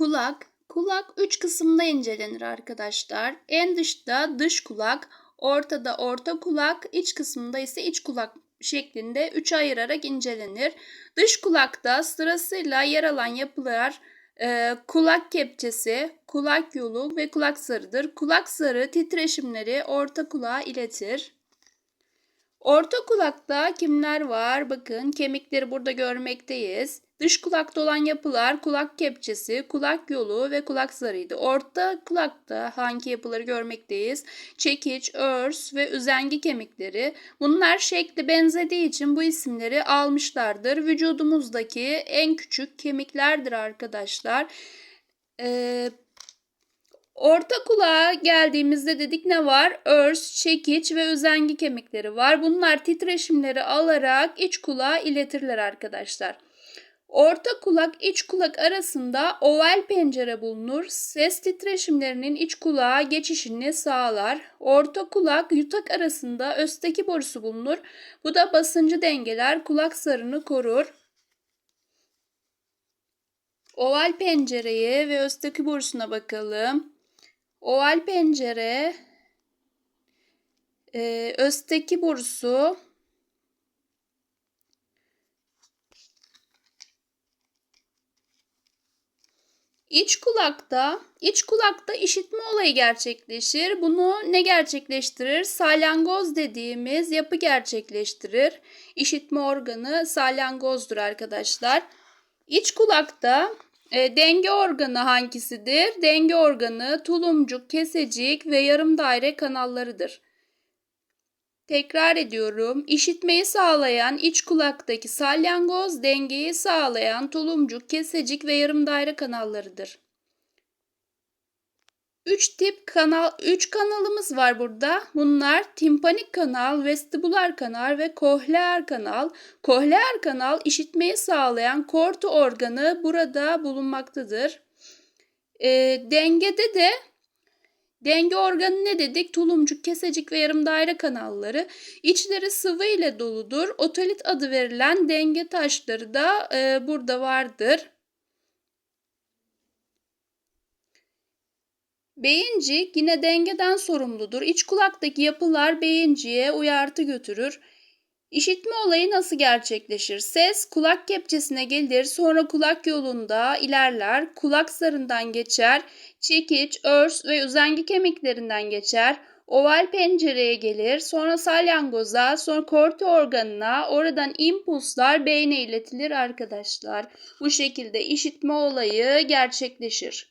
Kulak. Kulak üç kısımda incelenir arkadaşlar. En dışta dış kulak, ortada orta kulak, iç kısmında ise iç kulak şeklinde üçe ayırarak incelenir. Dış kulakta sırasıyla yer alan yapılar e, kulak kepçesi, kulak yolu ve kulak zarıdır. Kulak zarı titreşimleri orta kulağa iletir. Orta kulakta kimler var? Bakın kemikleri burada görmekteyiz. Dış kulakta olan yapılar kulak kepçesi, kulak yolu ve kulak zarıydı. Orta kulakta hangi yapıları görmekteyiz? Çekiç, örs ve üzengi kemikleri. Bunlar şekli benzediği için bu isimleri almışlardır. Vücudumuzdaki en küçük kemiklerdir arkadaşlar. Ee, Orta kulağa geldiğimizde dedik ne var? Örs, çekiç ve üzengi kemikleri var. Bunlar titreşimleri alarak iç kulağa iletirler arkadaşlar. Orta kulak iç kulak arasında oval pencere bulunur. Ses titreşimlerinin iç kulağa geçişini sağlar. Orta kulak yutak arasında östeki borusu bulunur. Bu da basıncı dengeler, kulak zarını korur. Oval pencereye ve östeki borusuna bakalım. Oval pencere, e, östeki borusu, İç kulakta, iç kulakta işitme olayı gerçekleşir. Bunu ne gerçekleştirir? Salyangoz dediğimiz yapı gerçekleştirir. İşitme organı salyangozdur arkadaşlar. İç kulakta e, denge organı hangisidir? Denge organı tulumcuk, kesecik ve yarım daire kanallarıdır. Tekrar ediyorum. İşitmeyi sağlayan iç kulaktaki salyangoz, dengeyi sağlayan tulumcuk, kesecik ve yarım daire kanallarıdır. Üç tip kanal, üç kanalımız var burada. Bunlar timpanik kanal, vestibular kanal ve kohleer kanal. Kohleer kanal işitmeyi sağlayan kortu organı burada bulunmaktadır. E, dengede de Denge organı ne dedik? Tulumcuk, kesecik ve yarım daire kanalları. İçleri sıvı ile doludur. Otolit adı verilen denge taşları da e, burada vardır. Beyincik yine dengeden sorumludur. İç kulaktaki yapılar beyinciğe uyartı götürür. İşitme olayı nasıl gerçekleşir? Ses kulak kepçesine gelir, sonra kulak yolunda ilerler, kulak zarından geçer, çekiç, örs ve üzengi kemiklerinden geçer, oval pencereye gelir, sonra salyangoza, sonra korte organına, oradan impulslar beyne iletilir arkadaşlar. Bu şekilde işitme olayı gerçekleşir.